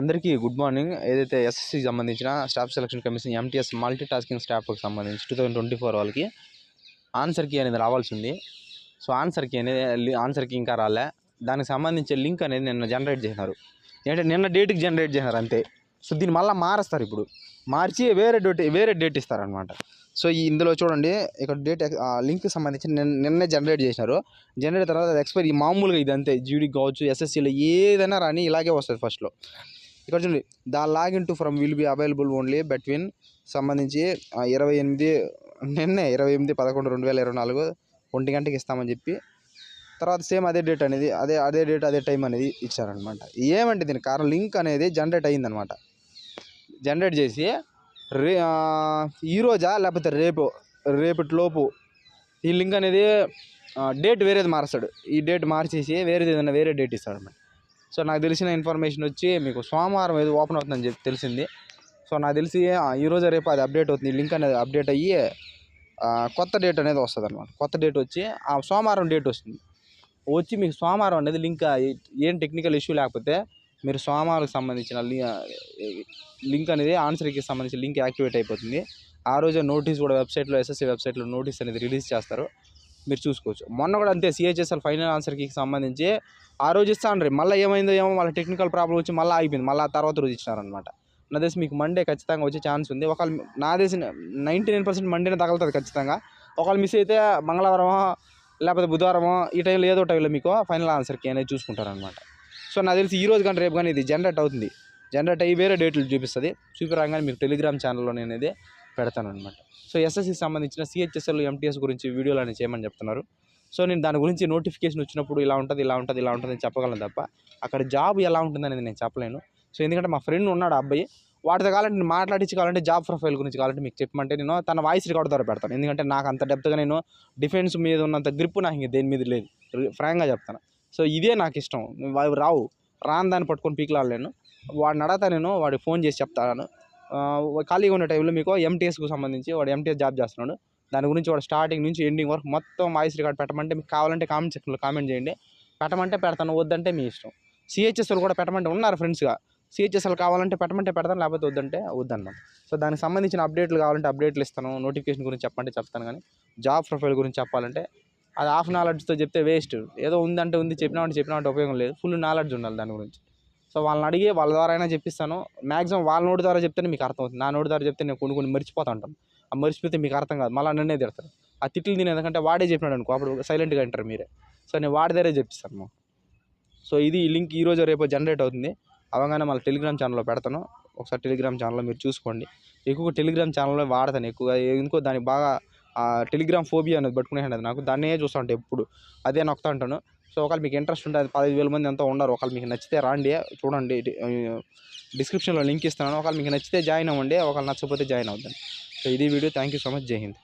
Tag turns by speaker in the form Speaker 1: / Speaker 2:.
Speaker 1: అందరికీ good morning. ఏదైతే ఎస్ఎస్సికి సంబంధించిన staff selection commission MTS multi tasking స్టాఫ్కి సంబంధించి టూ థౌజండ్ ట్వంటీ ఫోర్ వాళ్ళకి ఆన్సర్ కీ అనేది రావాల్సి ఉంది. సో ఆన్సర్ కీ అనేది ఆన్సర్ కీ ఇంకా రాలే. దానికి సంబంధించి లింక్ అనేది నిన్న జనరేట్ చేసినారు. ఏంటంటే నిన్న డేట్కి జనరేట్ చేసినారు అంతే. సో దీన్ని మళ్ళీ మారుస్తారు ఇప్పుడు. మార్చి వేరే డేట్ వేరే డేట్ ఇస్తారనమాట సో ఈ ఇందులో చూడండి ఇక్కడ డేట్ లింక్ సంబంధించి నిన్న నిన్నే జనరేట్ చేసినారు. జనరేట్ తర్వాత ఎక్స్పైర్ ఈ మామూలుగా ఇది అంతే జీడీ కావచ్చు ఎస్ఎస్సీలో ఏదైనా రాని ఇలాగే వస్తుంది ఫస్ట్లో ఇక్కడ చూడండి the login to from will be available only between సంబంధించి ఇరవై ఎనిమిది నిన్నే ఇరవై ఎనిమిది పదకొండు రెండు వేల ఇరవై నాలుగు ఒంటి గంటకి ఇస్తామని చెప్పి తర్వాత సేమ్ అదే డేట్ అనేది అదే అదే డేట్ అదే టైం అనేది ఇచ్చారనమాట ఏమంటే దీనికి కారణం లింక్ అనేది జనరేట్ అయ్యిందనమాట జనరేట్ చేసి రే ఈరోజా లేకపోతే రేపు రేపటిలోపు ఈ లింక్ అనేది డేట్ వేరేది మారుస్తాడు. ఈ డేట్ మార్చేసి వేరేది ఏదైనా వేరే డేట్ ఇస్తాడు అనమాట సో నాకు తెలిసిన ఇన్ఫర్మేషన్ వచ్చి మీకు సోమవారం ఏదో ఓపెన్ అవుతుందని చెప్పి తెలిసింది. సో నాకు తెలిసి ఆ, ఈ రేపు అది అప్డేట్ అవుతుంది. లింక్ అనేది అప్డేట్ అయ్యి కొత్త డేట్ అనేది వస్తుంది అనమాట కొత్త డేట్ వచ్చి ఆ సోమవారం డేట్ వస్తుంది. వచ్చి మీకు సోమవారం అనేది లింక్ ఏం టెక్నికల్ ఇష్యూ లేకపోతే మీరు సోమవారంకి సంబంధించిన లింక్ అనేది ఆన్సర్కి సంబంధించిన లింక్ యాక్టివేట్ అయిపోతుంది. ఆ రోజే నోటీస్ కూడా వెబ్సైట్లో ఎస్ఎస్సీ వెబ్సైట్లో నోటీస్ అనేది రిలీజ్ చేస్తారు. మీరు చూసుకోవచ్చు. మొన్న కూడా అంతే సిహెచ్ఎస్ఎల్ ఫైనల్ ఆన్సర్కి సంబంధించి ఆ రోజు ఇస్తాను మళ్ళీ ఏమైందో ఏమో మళ్ళీ టెక్నికల్ ప్రాబ్లం వచ్చి మళ్ళీ ఆగిపోయింది. మళ్ళీ ఆ తర్వాత రోజు ఇచ్చినారనమాట నా దేశం మీకు మండే ఖచ్చితంగా వచ్చే ఛాన్స్ ఉంది. ఒకవేళ నా దేశం నైంటీ నైన్ పర్సెంట్ మండేనే తగలుతుంది ఖచ్చితంగా. ఒకవేళ మిస్ అయితే మంగళవారమో లేకపోతే బుధవారమో ఈ టైంలో ఏదో టైంలో మీకు ఫైనల్ ఆన్సర్కి అనేది చూసుకుంటారనమాట సో నాకు తెలిసి ఈ రోజు కానీ రేపు కానీ ఇది జనరేట్ అవుతుంది. జనరేట్ అయ్యి వేరే డేట్లు చూపిస్తుంది. చూపిరాగానే మీకు టెలిగ్రామ్ ఛానల్లో నేను అనేది పెడతాను అనమాట సో ఎస్ఎస్సి సంబంధించిన సిహెచ్ఎస్ఎల్ ఎంటీఎస్ గురించి వీడియోలు అని చేయమని చెప్తున్నారు. సో నేను దాని గురించి నోటిఫికేషన్ వచ్చినప్పుడు ఇలా ఉంటుంది ఇలా ఉంటుంది ఇలా ఉంటుంది అని చెప్పగలను తప్ప అక్కడ జాబ్ ఎలా ఉంటుంది అనేది నేను చెప్పలేను. సో ఎందుకంటే మా ఫ్రెండ్ ఉన్నాడు అబ్బాయి వాటితో కావాలంటే నేను మాట్లాడించి కావాలంటే జాబ్ ప్రొఫైల్ గురించి కావాలంటే మీకు చెప్పమంటే నేను తన వాయిస్ రికార్డ్ ద్వారా పెడతాను. ఎందుకంటే నాకు అంత డెప్త్గా నేను డిఫెన్స్ మీద ఉన్నంత గ్రిప్ నాకు ఇంక దేని మీద లేదు. ఫ్రాంక్గా చెప్తాను. సో ఇదే నాకు ఇష్టం. వాడు రావు. రాను దాన్ని పట్టుకొని పీకులాడలేను. వాడిని అడగతా నేను వాడికి ఫోన్ చేసి చెప్తాను. ఖాళీగా ఉన్న టైంలో మీకు ఎంటీఎస్కు సంబంధించి వాడు ఎంటీఎస్ జాబ్ చేస్తున్నాడు. దాని గురించి వాడు స్టార్టింగ్ నుంచి ఎండింగ్ వరకు మొత్తం వాయిస్ రికార్డ్ పెట్టమంటే మీకు కావాలంటే కామెంట్ సెక్షన్లో కామెంట్ చేయండి. పెట్టమంటే పెడతాను వద్దంటే మీ ఇష్టం. సిహెచ్ఎస్ఎల్ కూడా పెట్టమంటే ఉన్నారు ఫ్రెండ్స్గా. సిహెచ్ఎస్ఎల్ కావాలంటే పెట్టమంటే పెడతాను లేకపోతే వద్దంటే వద్దన్నమాట. సో దానికి సంబంధించిన అప్డేట్లు కావాలంటే అప్డేట్లు ఇస్తాను నోటిఫికేషన్ గురించి చెప్పంటే చెప్తాను కానీ జాబ్ ప్రొఫైల్ గురించి చెప్పాలంటే అది హాఫ్ నాలెడ్జ్తో చెప్తే వేస్ట్. ఏదో ఉందంటే ఉంది చెప్పినామంటే చెప్పినామంటే ఉపయోగం లేదు. ఫుల్ నాలెడ్జ్ ఉండాలి దాని గురించి. సో వాళ్ళని అడిగి వాళ్ళ ద్వారా అయినా చెప్పిస్తాను. మాక్సిమం వాళ్ళ నోటి ద్వారా చెప్తేనే మీకు అర్థమవుతుంది. నా నోటి ద్వారా చెప్తే నేను కొన్ని కొన్ని మర్చిపోతా ఉంటాను. ఆ మర్చిపోతే మీకు అర్థం కాదు. మళ్ళీ నన్నే తిడతారు. ఆ తిట్లు తినే ఎందుకంటే వాడే చెప్పినాడు అనుకో. అప్పుడు సైలెంట్గా అంటారు మీరే. సో నేను వాడి దగ్గరే చెప్పిస్తాను సో ఇది ఈ లింక్ ఈ రోజు రేపు జనరేట్ అవుతుంది. అవగానే మళ్ళీ టెలిగ్రామ్ ఛానల్లో పెడతాను. ఒకసారి టెలిగ్రామ్ ఛానల్లో మీరు చూసుకోండి. ఎక్కువ టెలిగ్రామ్ ఛానల్లో వాడతాను ఎక్కువగా. ఎందుకో దానికి బాగా టెలిగ్రామ్ ఫోబియా అనేది పట్టుకునేది నాకు. దాన్నే చూస్తూ ఉంటాను ఎప్పుడు. అదే నొక్తా ఉంటాను. సో ఒకవేళ మీకు ఇంట్రెస్ట్ ఉంటే అది పదిహేను వేల మంది ఎంతో ఉండరు ఒకవేళ మీకు నచ్చితే రాండి. చూడండి డిస్క్రిప్షన్లో లింక్ ఇస్తున్నాను. ఒకవేళ మీకు నచ్చితే జాయిన్ అవ్వండి. ఒకవేళ నచ్చకపోతే జాయిన్ అవుతాను సో ఇది video. Thank you so much. జై హింద్.